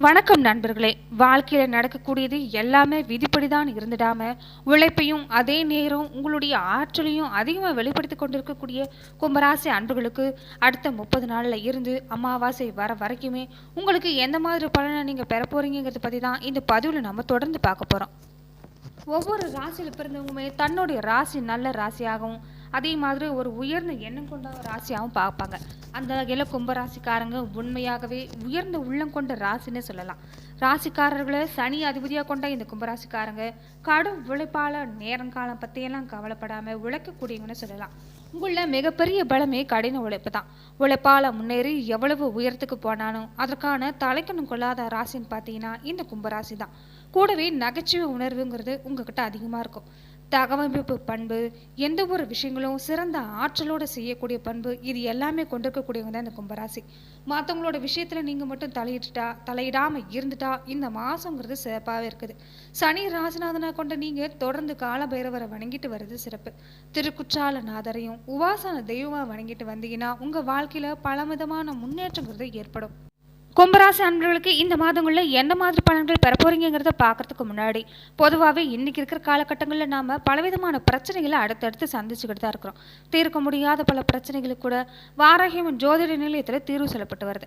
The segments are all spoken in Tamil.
வணக்கம் நண்பர்களே. வாழ்க்கையில் நடக்கக்கூடியது எல்லாமே விதிப்படி தான் இருந்துடாம உழைப்பையும் அதே நேரம் உங்களுடைய ஆற்றலையும் அதிகமாக வெளிப்படுத்தி கொண்டிருக்கக்கூடிய கும்பராசி அன்புகளுக்கு அடுத்த முப்பது நாளில் இருந்து அமாவாசை வர வரைக்குமே உங்களுக்கு எந்த மாதிரி பலனை நீங்கள் பெற போகிறீங்கிறத பற்றி தான் இந்த பதிவில் நம்ம தொடர்ந்து பார்க்க போகிறோம் ஒவ்வொரு ராசியில் பிறந்தவங்களுமே தன்னுடைய ராசி நல்ல ராசியாகவும் அதே மாதிரி ஒரு உயர்ந்த எண்ணம் கொண்ட ராசியாகவும் பார்ப்பாங்க. அந்த வகையில் கும்பராசிக்காரங்க உண்மையாகவே உயர்ந்த உள்ளம் கொண்ட ராசின்னு சொல்லலாம். ராசிக்காரர்களை சனி அதிபதியாக கொண்ட இந்த கும்பராசிக்காரங்க கடும் உழைப்பால நேரங்காலம் பற்றியெல்லாம் கவலைப்படாமல் உழைக்கக்கூடியவங்கன்னு சொல்லலாம். உங்களில் மிகப்பெரிய பலமே கடின உழைப்பு தான். உழைப்பால் முன்னேறி எவ்வளவு உயரத்துக்கு போனாலும் அதற்கான தலைக்கணும் கொள்ளாத ராசின்னு பார்த்தீங்கன்னா இந்த கும்பராசி தான். கூடவே நகைச்சுவை உணர்வுங்கிறது உங்ககிட்ட அதிகமாக இருக்கும். தகவமைப்பு பண்பு எந்த ஒரு விஷயங்களும் சிறந்த ஆற்றலோடு செய்யக்கூடிய பண்பு இது எல்லாமே கொண்டிருக்கக்கூடியவங்க தான் இந்த கும்பராசி. மற்றவங்களோட விஷயத்தில் நீங்கள் மட்டும் தலையிட்டுட்டா தலையிடாமல் இருந்துட்டா இந்த மாதங்கிறது சிறப்பாகவே இருக்குது. சனி ராசிநாதனை கொண்ட நீங்கள் தொடர்ந்து கால பைரவரை வணங்கிட்டு வர்றது சிறப்பு. திருக்குற்றால நாதரையும் உபாசன தெய்வமாக வணங்கிட்டு வந்தீங்கன்னா உங்கள் வாழ்க்கையில் பலவிதமான முன்னேற்றங்கிறது ஏற்படும். கும்பராசி அன்பர்களுக்கு இந்த மாதங்களில் எந்த மாதிரி பலன்கள் பெற போறீங்கிறத பார்க்கறதுக்கு முன்னாடி பொதுவாகவே இன்றைக்கி இருக்கிற காலகட்டங்களில் நாம் பலவிதமான பிரச்சனைகளை அடுத்தடுத்து சந்திச்சுக்கிட்டு தான் இருக்கிறோம். தீர்க்க முடியாத பல பிரச்சனைகளுக்கு கூட வாராகியம் ஜோதிட நிலையத்தில் தீர்வு சொல்லப்பட்டு வருது.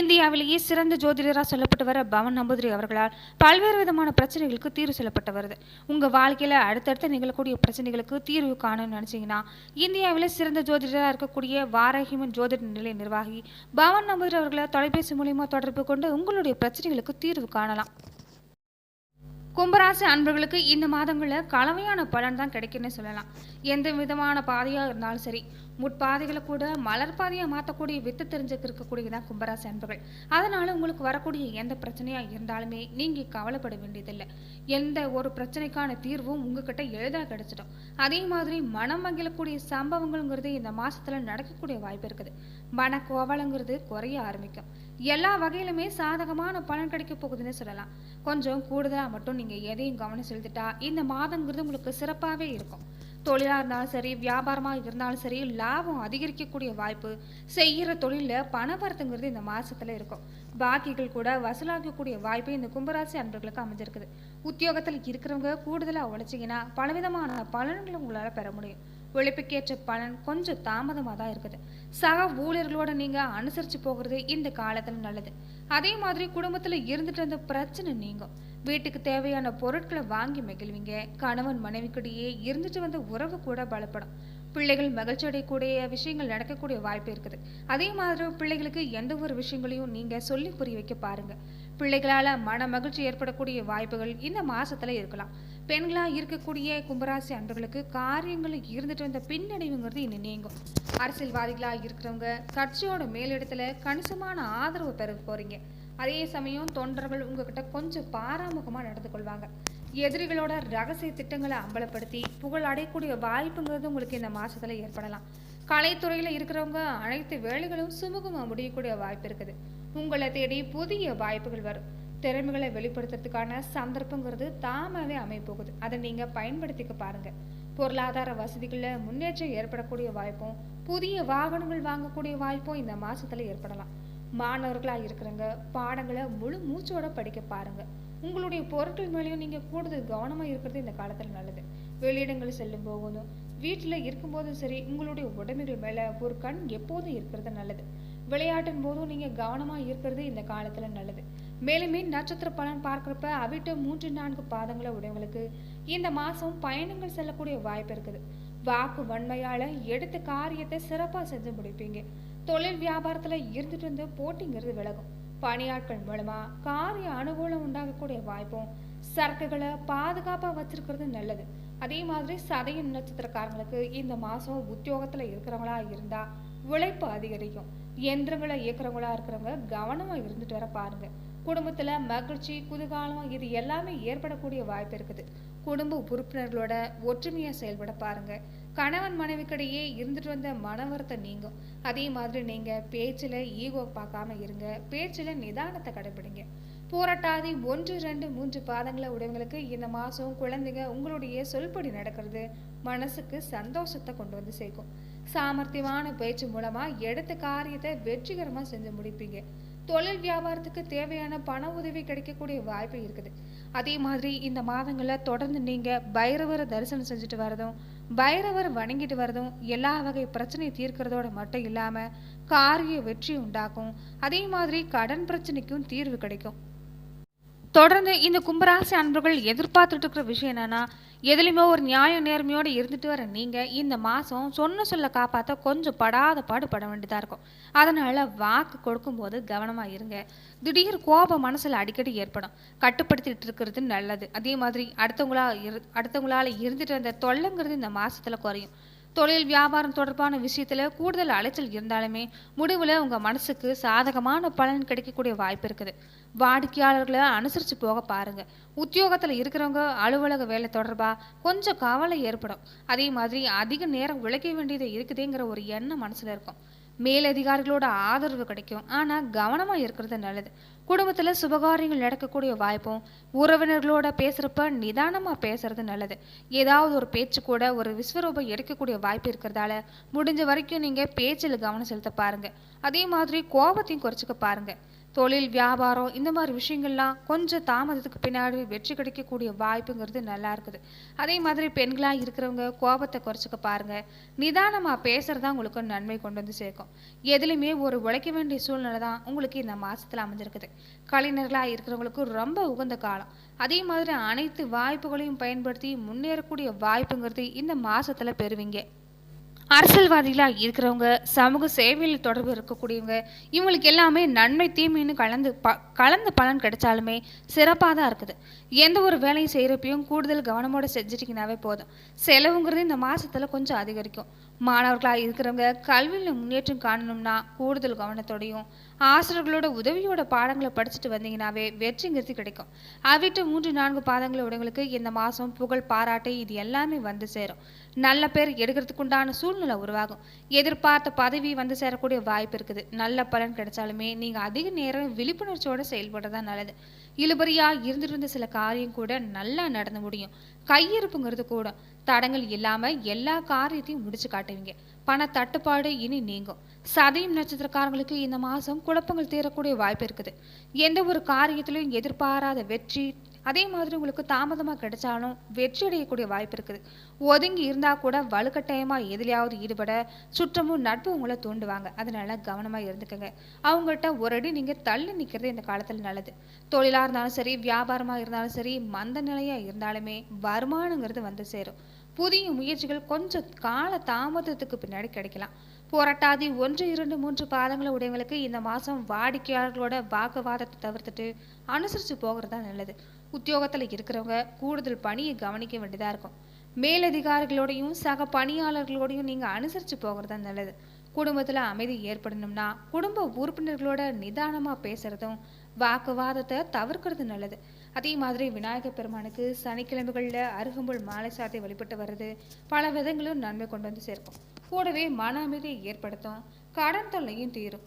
இந்தியாவிலேயே சிறந்த ஜோதிடராக சொல்லப்பட்டு வர பவன் நம்பூதிரி அவர்களால் பல்வேறு விதமான பிரச்சனைகளுக்கு தீர்வு சொல்லப்பட்டு வருது. உங்கள் வாழ்க்கையில் அடுத்தடுத்து நிகழக்கூடிய பிரச்சனைகளுக்கு தீர்வு காணணும்னு நினச்சிங்கன்னா இந்தியாவில் சிறந்த ஜோதிடராக இருக்கக்கூடிய வாராகிமன் ஜோதிட நிலைய நிர்வாகி பவன் நம்பூதிரி அவர்களை தொலைபேசி மூலியமாக தொடர்பு கொண்டு உங்களுடைய பிரச்சனைகளுக்கு தீர்வு காணலாம். கும்பராசி அன்பர்களுக்கு இந்த மாதங்களில் கலவையான பலன் தான் கிடைக்குன்னு சொல்லலாம். எந்த விதமான பாதையாக இருந்தாலும் சரி முட்பாதைகளை கூட மலர் பாதையாக மாற்றக்கூடிய வித்து தெரிஞ்சுக்க இருக்கக்கூடியதான் கும்பராசி அன்பர்கள். அதனால் உங்களுக்கு வரக்கூடிய எந்த பிரச்சனையாக இருந்தாலுமே நீங்கள் கவலைப்பட வேண்டியதில்லை. எந்த ஒரு பிரச்சனைக்கான தீர்வும் உங்ககிட்ட எளிதாக கிடைச்சிடும். அதே மாதிரி மனம் மகிழக்கூடிய சம்பவங்கள்ங்கிறது இந்த மாதத்தில் நடக்கக்கூடிய வாய்ப்பு இருக்குது. மன கோவலங்கிறது குறைய ஆரம்பிக்கும். எல்லா வகையிலுமே சாதகமான பலன் கிடைக்க போகுதுன்னு சொல்லலாம். கொஞ்சம் கூடுதலாக மட்டும் நீங்கள் எதையும் கவனம் செலுத்திட்டா இந்த மாதங்கிறது உங்களுக்கு சிறப்பாகவே இருக்கும். தொழிலாக இருந்தாலும் சரி வியாபாரமாக இருந்தாலும் சரி லாபம் அதிகரிக்கக்கூடிய வாய்ப்பு செய்கிற தொழிலில் பணவரத்துங்கிறது இந்த மாதத்தில் இருக்கும். பாக்கிகள் கூட வசூலாகக்கூடிய வாய்ப்பு இந்த கும்பராசி அன்பர்களுக்கு அமைஞ்சிருக்குது. உத்தியோகத்தில் இருக்கிறவங்க கூடுதலாக உழைச்சிங்கன்னா பலவிதமான பலன்களை உங்களால் பெற முடியும். உழைப்புக்கேற்ற பலன் கொஞ்சம் தாமதமாக தான் இருக்குது. சக ஊழியர்களோட நீங்கள் அனுசரித்து போகிறது இந்த காலத்தில் நல்லது. அதே மாதிரி குடும்பத்தில் இருந்துட்டு இருந்த பிரச்சனை நீங்கும். வீட்டுக்கு தேவையான பொருட்களை வாங்கி மகிழ்வீங்க. கணவன் மனைவிக்கிடையே இருந்துட்டு வந்த உறவு கூட பலப்படும். பிள்ளைகள் மகிழ்ச்சி அடையக்கூடிய விஷயங்கள் நடக்கக்கூடிய வாய்ப்பு இருக்குது. அதே மாதிரி பிள்ளைகளுக்கு எந்த ஒரு விஷயங்களையும் நீங்கள் சொல்லி புரிய வைக்க பாருங்கள் பிள்ளைகளால் மன மகிழ்ச்சி ஏற்படக்கூடிய வாய்ப்புகள் இந்த மாதத்தில் இருக்கலாம். பெண்களாக இருக்கக்கூடிய கும்பராசி அன்பர்களுக்கு காரியங்களில் இருந்துட்டு வந்த பின்னடைவுங்கிறது இன்னும் நீங்கும். அரசியல்வாதிகளாக இருக்கிறவங்க கட்சியோட மேலிடத்துல கணிசமான ஆதரவு பெற போறீங்க. அதே சமயம் தொண்டர்கள் உங்ககிட்ட கொஞ்சம் பாராமுகமாக நடந்து கொள்வாங்க. எதிரிகளோட ரகசிய திட்டங்களை அம்பலப்படுத்தி புகழ் அடையக்கூடிய வாய்ப்புங்கிறது உங்களுக்கு இந்த மாசத்துல ஏற்படலாம். கலைத்துறையில் இருக்கிறவங்க அனைத்து வேலைகளும் சுமூகமாக முடியக்கூடிய வாய்ப்பு இருக்குது. உங்களை தேடி புதிய வாய்ப்புகள் வரும். திறமைகளை வெளிப்படுத்துறதுக்கான சந்தர்ப்பங்கிறது தாமாகவே அமைப்போகுது அதை நீங்கள் பயன்படுத்திக்க பாருங்கள் பொருளாதார வசதிகளில் முன்னேற்றம் ஏற்படக்கூடிய வாய்ப்பும் புதிய வாகனங்கள் வாங்கக்கூடிய வாய்ப்பும் இந்த மாதத்தில் ஏற்படலாம். மாணவர்களாக இருக்கிறவங்க பாடங்களை முழு மூச்சோட படிக்க பாருங்கள் உங்களுடைய பொருட்கள் மேலேயும் நீங்கள் கூடுதல் கவனமாக இருக்கிறது இந்த காலத்தில் நல்லது. வெளியிடங்கள் செல்லும் போகணும் வீட்டில் இருக்கும்போதும் சரி உங்களுடைய உடைமைகள் மேலே ஒரு கண் எப்போதும் இருக்கிறது நல்லது. விளையாட்டின் போதும் நீங்கள் கவனமாக இருக்கிறது இந்த காலத்தில் நல்லது. மேலுமே நட்சத்திர பலன் பார்க்குறப்ப அவிட்ட மூன்று நான்கு பாதங்களை உடையவங்களுக்கு இந்த மாதம் பயணங்கள் செல்லக்கூடிய வாய்ப்பு இருக்குது. வாக்கு வன்மையால் எடுத்த காரியத்தை சிறப்பாக செஞ்சு முடிப்பீங்க. தொழில் வியாபாரத்தில் இருந்துட்டு வந்து போட்டிங்கிறது விலகும். பணியாட்கள் மூலமாக காரிய அனுகூலம் உண்டாகக்கூடிய வாய்ப்பும் சரக்குகளை பாதுகாப்பாக வச்சிருக்கிறது நல்லது. அதே மாதிரி சதயம் நட்சத்திரக்காரங்களுக்கு இந்த மாதம் உத்தியோகத்தில் இருக்கிறவங்களா இருந்தால் உழைப்பு அதிகரிக்கும். எந்திரங்களை இயக்கிறவங்களா இருக்கிறவங்க கவனமாக இருந்துட்டு வர பாருங்கள் குடும்பத்தில் மகிழ்ச்சி குதூகாலம் இது எல்லாமே ஏற்படக்கூடிய வாய்ப்பு இருக்குது. குடும்ப உறுப்பினர்களோட ஒற்றுமையாக செயல்பட பாருங்கள் கணவன் மனைவிக்கிடையே இருந்துட்டு வந்த மனவரத்தை நீங்கும். அதே மாதிரி நீங்கள் பேச்சில் ஈகோ பார்க்காம இருங்க. பேச்சில் நிதானத்தை கடைபிடிங்க போராட்டாதி ஒன்று ரெண்டு மூன்று பாதங்களை உடையவங்களுக்கு இந்த மாதம் குழந்தைங்க உங்களுடைய சொல்படி நடக்கிறது. மனசுக்கு சந்தோஷத்தை கொண்டு வந்து சேர்க்கும். சாமர்த்தியமான பேச்சு மூலமாக எடுத்த காரியத்தை வெற்றிகரமாக செஞ்சு முடிப்பீங்க. தொழில் வியாபாரத்துக்கு தேவையான பண உதவி கிடைக்கக்கூடிய வாய்ப்பு இருக்குது. அதே மாதிரி இந்த மாதங்களில் தொடர்ந்து நீங்கள் பைரவரை தரிசனம் செஞ்சுட்டு வரதும் பைரவரை வணங்கிட்டு வரதும் எல்லா வகை பிரச்சனையை தீர்க்கிறதோட மட்டும் இல்லாமல் காரிய வெற்றி உண்டாக்கும். அதே மாதிரி கடன் பிரச்சனைக்கும் தீர்வு கிடைக்கும். தொடர்ந்து இந்த கும்பராசி அன்பர்கள் எதிர்பார்த்துட்டு இருக்கிற விஷயம் என்னன்னா எதுலையுமே ஒரு நியாய நேர்மையோடு இருந்துட்டு வர நீங்கள் இந்த மாதம் சொன்ன சொல்ல காப்பாற்ற கொஞ்சம் படாத பாடு பட இருக்கும். அதனால் வாக்கு கொடுக்கும்போது கவனமாக இருங்க. திடீர் கோபம் மனசில் அடிக்கடி ஏற்படும். கட்டுப்படுத்திட்டு இருக்கிறது நல்லது. அதே மாதிரி அடுத்தவங்களா இரு அடுத்தவங்களால் இருந்துட்டு வந்த தொல்லைங்கிறது இந்த மாதத்தில் குறையும். தொழில் வியாபாரம் தொடர்பான விஷயத்தில் கூடுதல் அலைச்சல் இருந்தாலுமே முடிவில் உங்கள் மனசுக்கு சாதகமான பலன் கிடைக்கக்கூடிய வாய்ப்பு இருக்குது. வாடிக்கையாளர்களை அனுசரித்து போக பாருங்க. உத்தியோகத்தில் இருக்கிறவங்க அலுவலக வேலை தொடர்பாக கொஞ்சம் கவலை ஏற்படும். அதே மாதிரி அதிக நேரம் உழைக்க வேண்டியது இருக்குதுங்கிற ஒரு எண்ணம் மனசில் இருக்கும். மேலதிகாரிகளோட ஆதரவு கிடைக்கும். ஆனால் கவனமாக இருக்கிறது நல்லது. குடும்பத்தில் சுபகாரியங்கள் நடக்கக்கூடிய வாய்ப்பும் உறவினர்களோட பேசுகிறப்ப நிதானமாக பேசுறது நல்லது. ஏதாவது ஒரு பேச்சு கூட ஒரு விஸ்வரூபம் எடுக்கக்கூடிய வாய்ப்பு இருக்கிறதால முடிஞ்ச வரைக்கும் நீங்கள் பேச்சில் கவனம் செலுத்த பாருங்கள் அதே மாதிரி கோபத்தையும் குறைச்சிக்க பாருங்கள் தொழில் வியாபாரம் இந்த மாதிரி விஷயங்கள்லாம் கொஞ்சம் தாமதத்துக்கு பின்னாடி வெற்றி கிடைக்கக்கூடிய வாய்ப்புங்கிறது நல்லா இருக்குது. அதே மாதிரி பெண்களாக இருக்கிறவங்க கோபத்தை குறைச்சிக்க பாருங்க. நிதானமாக பேசுறதா உங்களுக்கு நன்மை கொண்டு வந்து சேர்க்கும். எதுலையுமே ஒரு உழைக்க வேண்டிய சூழ்நிலை தான் உங்களுக்கு இந்த மாசத்துல அமைஞ்சிருக்குது. கலைஞர்களாக இருக்கிறவங்களுக்கு ரொம்ப உகந்த காலம். அதே மாதிரி அனைத்து வாய்ப்புகளையும் பயன்படுத்தி முன்னேறக்கூடிய வாய்ப்புங்கிறது இந்த மாசத்துல பெறுவீங்க. அரசியல்வாதிகளாக இருக்கிறவங்க சமூக சேவையில் தொடர்பு இருக்கக்கூடியவங்க இவங்களுக்கு எல்லாமே நன்மை தீமைன்னு கலந்து ப கலந்து பலன் கிடைச்சாலுமே சிறப்பாக தான் இருக்குது. எந்த ஒரு வேலையும் செய்கிறப்பையும் கூடுதல் கவனமோடு செஞ்சிட்டிங்கனாவே போதும். செலவுங்கிறது இந்த மாதத்தில் கொஞ்சம் அதிகரிக்கும். மாணவர்களாக இருக்கிறவங்க கல்வியில் முன்னேற்றம் காணணும்னா கூடுதல் கவனத்தோடையும் ஆசிரியர்களோட உதவியோட பாடங்களை படிச்சுட்டு வந்தீங்கன்னாவே வெற்றிங்கிறது கிடைக்கும். அவிட்டு மூன்று நான்கு பாதங்களை உடங்களுக்கு இந்த மாதம் புகழ் பாராட்டு இது எல்லாமே வந்து சேரும். நல்ல பேர் எடுக்கிறதுக்கு உண்டான சூழ்நிலை உருவாகும். எதிர்பார்த்த பதவி வந்து சேரக்கூடிய வாய்ப்பு இருக்குது. நல்ல பலன் கிடைச்சாலுமே நீங்கள் அதிக நேரம் விழிப்புணர்ச்சியோட செயல்படுறதா நல்லது. இழுபறியா இருந்துட்டு இருந்த சில காரியம் கூட நல்லா நடந்து முடியும். கையிருப்புங்கிறது கூட. தடங்கள் இல்லாமல் எல்லா காரியத்தையும் முடிச்சு காட்டுவீங்க. பண தட்டுப்பாடு இனி நீங்கும். சதயம் நட்சத்திரக்காரங்களுக்கு இந்த மாதம் குழப்பங்கள் தீரக்கூடிய வாய்ப்பு இருக்குது. எந்த ஒரு காரியத்திலையும் எதிர்பாராத வெற்றி அதே மாதிரி உங்களுக்கு தாமதமாக கிடைச்சாலும் வெற்றி அடையக்கூடிய வாய்ப்பு இருக்குது. ஒதுங்கி இருந்தால் கூட வலுக்கட்டாயமாக எதுலையாவது ஈடுபட சுற்றமும் நட்பு உங்களை தூண்டுவாங்க. அதனால கவனமாக இருந்துக்கங்க. அவங்கள்ட்ட ஒரு அடி நீங்கள் தள்ளி நிற்கிறது இந்த காலத்தில் நல்லது. தொழிலாக இருந்தாலும் சரி வியாபாரமாக இருந்தாலும் சரி மந்த நிலையாக இருந்தாலுமே வருமானங்கிறது வந்து சேரும். புதிய முயற்சிகள் கொஞ்சம் கால தாமதத்துக்கு பின்னாடி கிடைக்கலாம். போராட்டாதி ஒன்று இரண்டு மூன்று பாதங்களை உடையவங்களுக்கு இந்த மாதம் வாடிக்கையாளர்களோட வாக்குவாதத்தை தவிர்த்துட்டு அனுசரித்து போகிறது தான் நல்லது. உத்தியோகத்தில் இருக்கிறவங்க கூடுதல் பணியை கவனிக்க வேண்டியதாக இருக்கும். மேலதிகாரிகளோடையும் சக பணியாளர்களோடையும் நீங்கள் அனுசரித்து போகிறது தான் நல்லது. குடும்பத்தில் அமைதி ஏற்படணும்னா குடும்ப உறுப்பினர்களோட நிதானமாக பேசுறதும் வாக்குவாதத்தை தவிர்க்கிறது நல்லது. அதே மாதிரி விநாயகர் பெருமானுக்கு சனிக்கிழமைகளில் அருகம்புல் மாலை சாத்தி வழிபட்டு வர்றது பல விதங்களும் நன்மை கொண்டு வந்து சேர்க்கும். கூடவே மன அமைதியை ஏற்படுத்தும் கடன் தொல்லையும் தீரும்.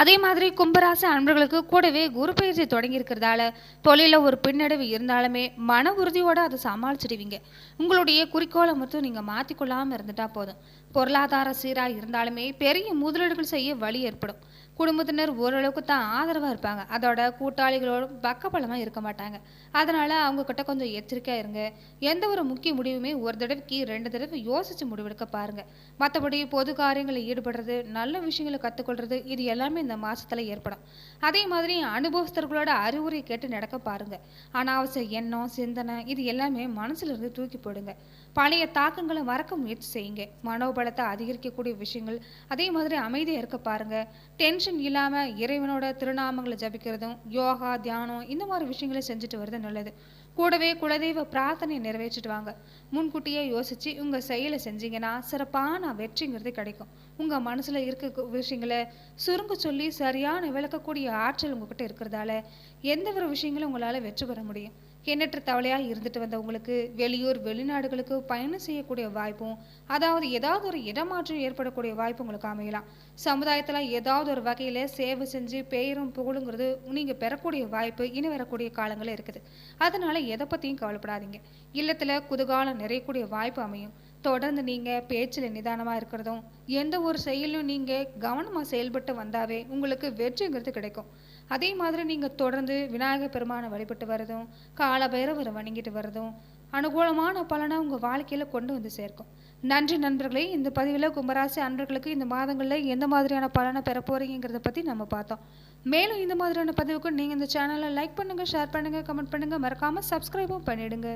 அதே மாதிரி கும்பராசி அன்பர்களுக்கு கூடவே குரு பயிற்சி தொடங்கி இருக்கிறதால தொழிலில் ஒரு பின்னடைவு இருந்தாலுமே மன உறுதியோடு அதை சமாளிச்சிடுவீங்க. உங்களுடைய குறிக்கோளை மட்டும் நீங்கள் மாற்றிக்கொள்ளாமல் இருந்துட்டா போதும். பொருளாதார சீராக இருந்தாலுமே பெரிய முதலீடுகள் செய்ய வழி ஏற்படும். குடும்பத்தினர் ஓரளவுக்கு தான் ஆதரவாக இருப்பாங்க. அதோட கூட்டாளிகளோட பக்கபலமாக இருக்க மாட்டாங்க. அதனால் அவங்கக்கிட்ட கொஞ்சம் எச்சரிக்கையாக இருங்க. எந்த ஒரு முக்கிய முடிவுமே ஒரு தடவைக்கு ரெண்டு தடவை யோசித்து முடிவெடுக்க பாருங்கள் மற்றபடி பொது காரியங்களில் ஈடுபடுறது நல்ல விஷயங்களை கற்றுக்கொள்றது இது எல்லாமே இந்த மாதத்தில் ஏற்படும். அதே மாதிரி அனுபவஸ்தர்களோட அறிவுரை கேட்டு நடக்க பாருங்கள் அனாவசிய எண்ணம் சிந்தனை இது எல்லாமே மனசுலேருந்து தூக்கி போடுங்க. பழைய தாக்கங்களை மறக்க முயற்சி செய்யுங்க. மனோபலத்தை அதிகரிக்கக்கூடிய விஷயங்கள் அதே மாதிரி அமைதியாக இருக்க பாருங்க. டென்ஷன் இல்லாமல் இறைவனோட திருநாமங்களை ஜபிக்கிறதும் யோகா தியானம் இந்த மாதிரி விஷயங்களை செஞ்சுட்டு வருது நல்லது. கூடவே குலதெய்வ பிரார்த்தனையை நிறைவேற்றிட்டு வாங்க. முன்கூட்டியே யோசிச்சு உங்க செயலை செஞ்சீங்கன்னா சிறப்பான வெற்றிங்கிறது கிடைக்கும். உங்க மனசுல இருக்க விஷயங்களை சுருங்க சொல்லி சரியான விளக்கக்கூடிய ஆற்றல் உங்ககிட்ட இருக்கிறதால எந்த ஒரு விஷயங்களும் உங்களால வெற்றி பெற முடியும். எண்ணற்ற தவளையாக இருந்துட்டு வந்தவங்களுக்கு வெளியூர் வெளிநாடுகளுக்கு பயணம் செய்யக்கூடிய வாய்ப்பும் அதாவது ஏதாவது ஒரு இடமாற்றம் ஏற்படக்கூடிய வாய்ப்பு உங்களுக்கு அமையலாம். சமுதாயத்தில் ஏதாவது ஒரு வகையில் சேவை செஞ்சு பெயரும் புகழுங்கிறது நீங்கள் பெறக்கூடிய வாய்ப்பு இனி வரக்கூடிய காலங்களில் இருக்குது. அதனால எதை பற்றியும் கவலைப்படாதீங்க. இல்லத்தில் குதூகாலம் நிறையக்கூடிய வாய்ப்பு அமையும். தொடர்ந்து நீங்கள் பேச்சில் நிதானமாக இருக்கிறதும் எந்த ஒரு செயலும் நீங்கள் கவனமாக செயல்பட்டு வந்தாவே உங்களுக்கு வெற்றிங்கிறது கிடைக்கும். அதே மாதிரி நீங்கள் தொடர்ந்து விநாயகர் பெருமானை வழிபட்டு வரதும் காலபைரவரை வணங்கிட்டு வரதும் அனுகூலமான பலனை உங்கள் வாழ்க்கையில் கொண்டு வந்து சேர்க்கும். நன்றி நண்பர்களே இந்த பதிவில் கும்பராசி அன்பர்களுக்கு இந்த மாதங்களில் எந்த மாதிரியான பலனை பெற போகிறீங்கிறத பற்றி நம்ம பார்த்தோம். மேலும் இந்த மாதிரியான பதிவுக்கு நீங்கள் இந்த சேனலை லைக் பண்ணுங்கள் ஷேர் பண்ணுங்கள் கமெண்ட் பண்ணுங்கள் மறக்காமல் சப்ஸ்கிரைபும் பண்ணிடுங்க.